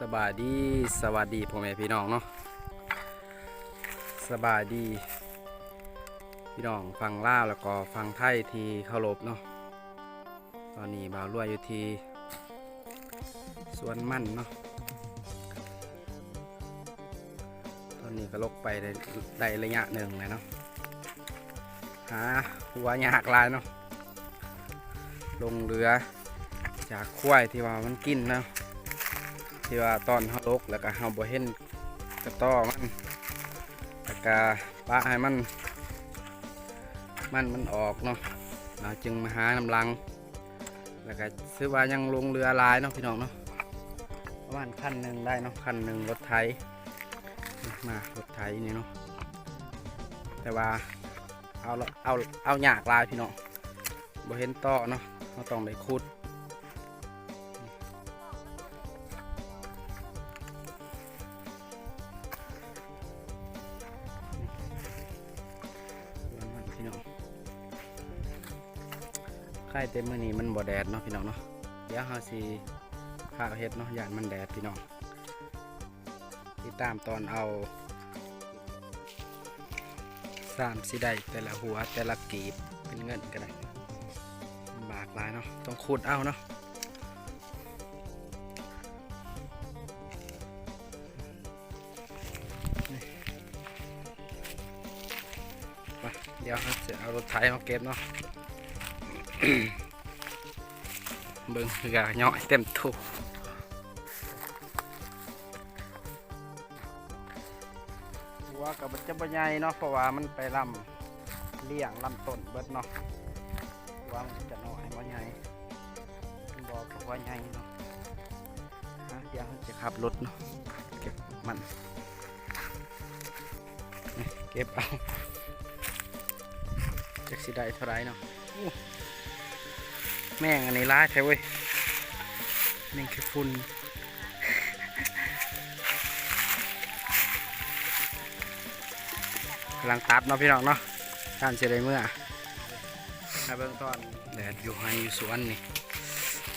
สบายดีสวัสดีพ่อแม่พี่น้องเนาะสบายดี พี่น้องฟังล่าแล้วก็ฟังไทยทีเคารพเนาะตอนนี้บ่าวรวยอยู่ทีสวนมั่นเนาะตอนนี้ก็ลกไปได้ได้ระยะหนึ่งเลยเนาะหาหัวยากลายเนาะลงเรือจากควายที่ว่ามันกินเนาะ ที่ว่าตอนเฮาลกแล้วก็เฮาบ่เห็นกระต้อมันแล้วก็ปะให้มัน มันมันออกเนาะเราจึงมาหาน้ำลัง แล้วก็ซื้อว่ายังลงเรือลายเนาะพี่น้องเนาะประมาณคันหนึ่งได้เนาะคันหนึ่งรถไถมารถไถนี่เนาะแต่ว่าเอาละเอาเอาหยากลายพี่น้องบ่เห็นต่อเนาะเราต้องได้ขุด ไข่เต็มมือนี้มันบ่แดดเนาะพี่น้องเนาะเดี๋ยวเฮาสิพาเฮ็ดเนาะย่านมันแดดพี่น้องติดตามตอนเอาสามสิได้แต่ละหัวแต่ละกีบเป็นเงินก็ได้ลำบากลายเนาะต้องขุดเอาเนาะเดี๋ยวเราจะเอารถไถมาเก็บเนาะ เบิ่งคือกะย่อยเต็มทุกหัวกับจะบ่ใหญ่เนาะเพราะว่ามันไปลำเลี้ยงลำต้นเบิดเนาะวมันจะน้อยบ่ใหญ่บอกกับว่าใหญ่เนาะเดี๋ยวจะขับรถเนาะเก็บมันเก็บเอาจักสิได้เท่าไรเนาะ แม่งอันนี้ร้ายแท้เว้ยแม่งคือฝุ่นกำลังตัดเนาะพี่น้องเนาะการเสียได้เมื่อถ้าเบื้องต้นแดดอยู่ให้อยู่สวนนี่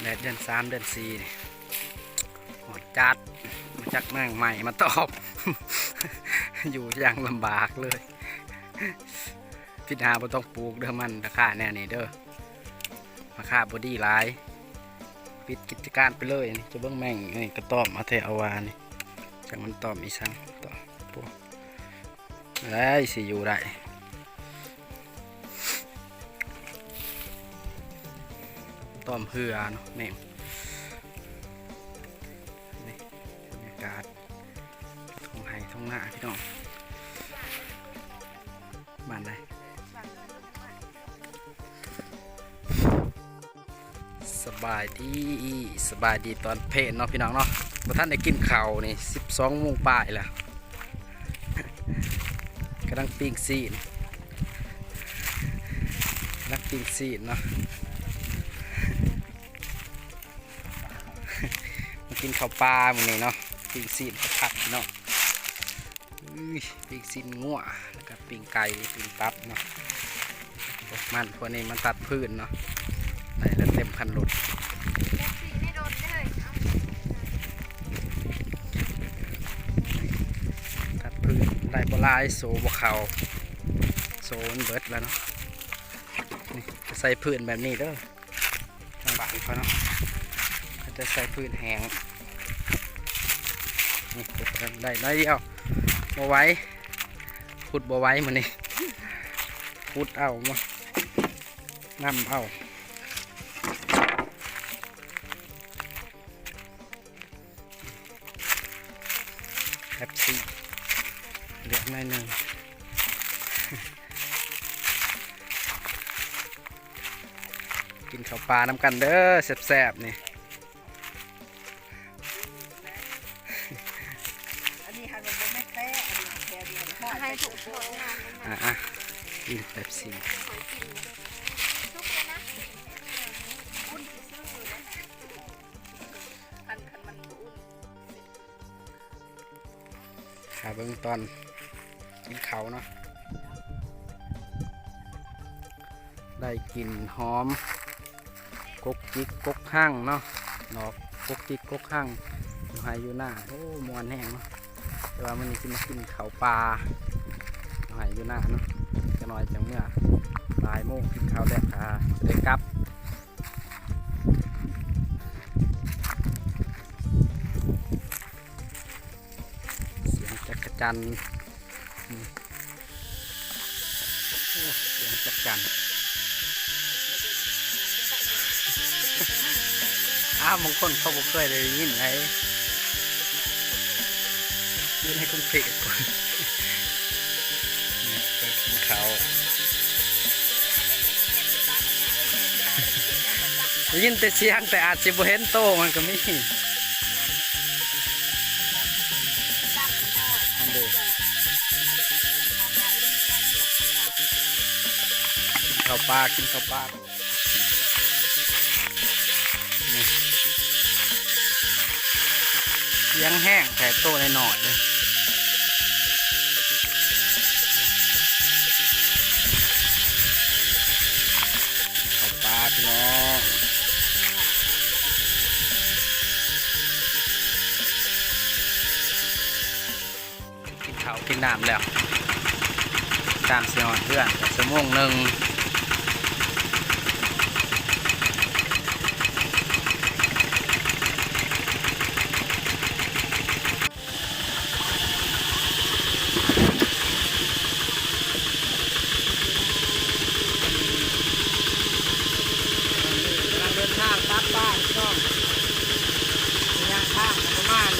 แดดเดือนสามเดือนสี่นี่หอดจัดมาจากแม่งใหม่มาตอบ อยู่อย่างลำบากเลยพิจารณาบ่ต้องปลูกเด้อมันราคาแน่นี่เด้อ ราคาบอดี้หลายปิดกิจการไปเลยจะเบิ่งแม่งนี่กระต้อมอาเทอาวานี่จังมันต้อมอีสังต่อพวกได้สิอยู่ได้ต้อมเหือเนาะแม่งนี่บรรยากาศทงไห้ทงหน้าพี่น้องบ้านใด บายดีสบายดีตอนเพลนเนาะพี่น้องเนาะบท่านได้กินข้าวนี่สิบสองโมงป่ายแล้วกำลังปิ้งซีนกำลังปิ้งซีนเนาะมากินข้าวปลาหมือนี้เนาะปิ้งซีนผัดพี่น้องอุ้ยปิ้งซีนงัวแล้วก็ปิ้งไก่ปิ้งตับเนาะมันพวกนี้มันตัดพื้นเนาะ ต็มคันรถตัดพืชได้บลายโซบเขาโซนเบิดแล้วเนาะนี่จะใส่พืชแบบนี้เด้อทางบ้านเขาเนาะเขาจะใส่พืชแหงนี่เก็บกันได้น้อยเดียวบไว้ขุดบไว้มันนี่ขุดเอามานำเอา แบบซีเหลือหน่อยหนึ่งกินข้าวปลาน้ำกันเด้อแซ่บๆนี่อันนี้หันมันไม่แเบิ้งตอนกินเขาเนาะได้กลิ่นหอมกกจิกกกห้างเนาะดอกกกจิกกกห้างอยู่ไฮอยู่หน้าโอ้มวนแห้งเนาะแต่ว่ามันนี่สิมากินเขาวปลาอยู่ไฮอยู่หน้าเนาะจะน้อยจังเมื่อบ่ายโมงกินข้าวแล้วค่ะจะได้กลับ จักรจันทร์อืมโอ้เสียงจักรจันทร์อ้าวบางคนเขาบอกเคยได้ยินไหนยินให้คุณเพจก่อนเนี่ยไปกินข้าวได้ยินแต่เสียงแต่อาจจะบ่เห็นโตมันก็มีาวปลากินข้าวปลาเสียงแห้งแต่โตในหน่อยเลยข้าวปลาพี่น้องกินข้าวกินน้ำแล้วตามเสียงเพื่อนชั่วโมงหนึ่ง กำลังเดินทางก ลับบ้านช่องระยะทางประมาณ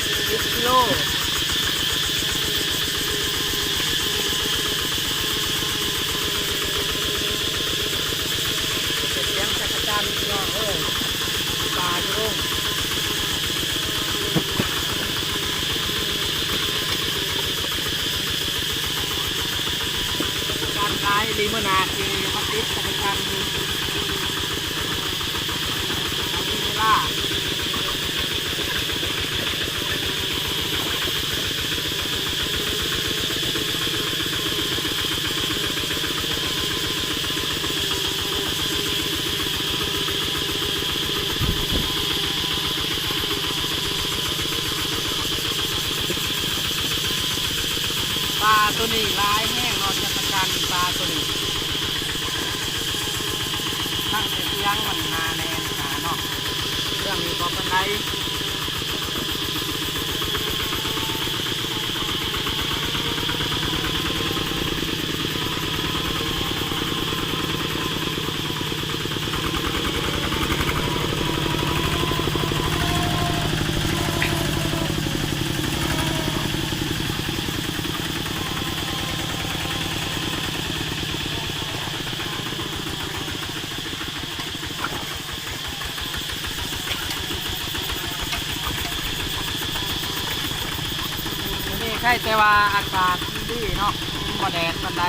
10กิโลเป็นเสียงจักรจันทร์พี่น้องเอ้ปลาอยู่ลงการไล่ลิมนาทีมาติดจักรจันทร์ ลาปลาตัวนี้ลายแห้งนอนจักรจันทร์ปลาตัวนี้ตั้งแต่เที่ยงมันนาแนนหาเนาะ เรื่องนี้ก็เป็นไรนี่ใช่แต่ว่าอากาศดีเนาะบ่แดดปันได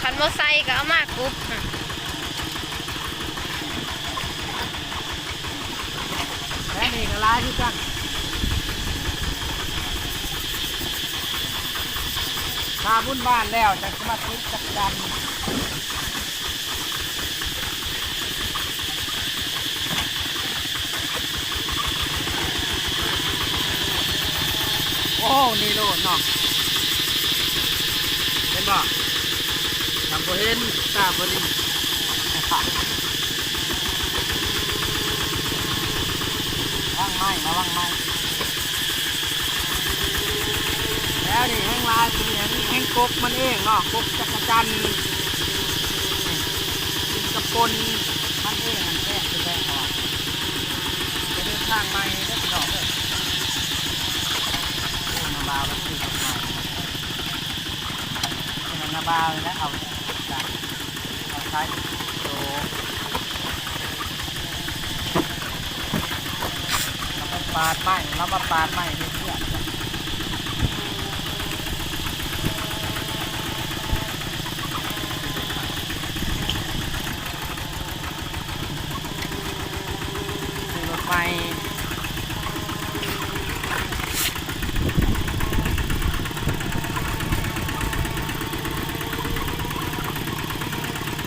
คันมอไซค์ก็เอามากรุ๊บ และนี่ก็ร้ายที่กันถ้าบุญบ้านแล้วจะมาธิจักจันโอ้ นี่โลดเนาะเห็นบ่ทำโบเห็นตาบ่ดี ว่างไหม้ระวังไหมแล้วนี่แห้งลายคือแห้งแห้งกบมันเองเนาะกบจักรจันทร์นกินกระปนมันเองมันแท้คือแท้เขาอะจะเดินทางไม้ได้ไปดอกเลยโอ้นาบาวแล้วคือดอกไม้นาบาวเลยนะเอาจากเอาใช้โต ปาดไม่เรามาปาดไม่เพื่อนรถไฟ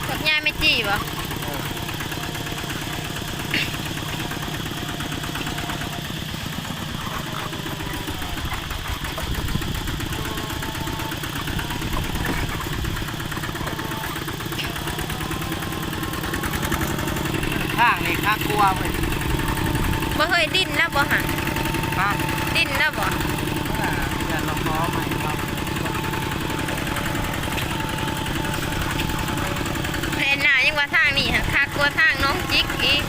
รถง่ายไม่จีบอะ เคยดิ้นแล้วบ่หะข้างดิ้นแล้วบ่เดือนละคอใหม่ครับเห็นหน้ายังว่าทางนี้ฮะคักกว่าทางน้องจิกอีก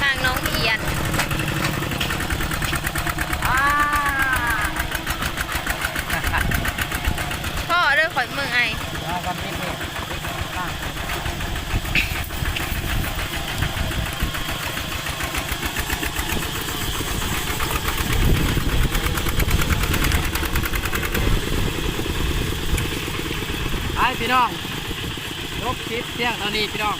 ทางน้องเอียนอ้าพ่อเด้อข่อยเมืองไอเอากับนี่นี่ข้างไอ้ พี่น้องลบคลิปเที่ยงเท่านี้พี่น้อง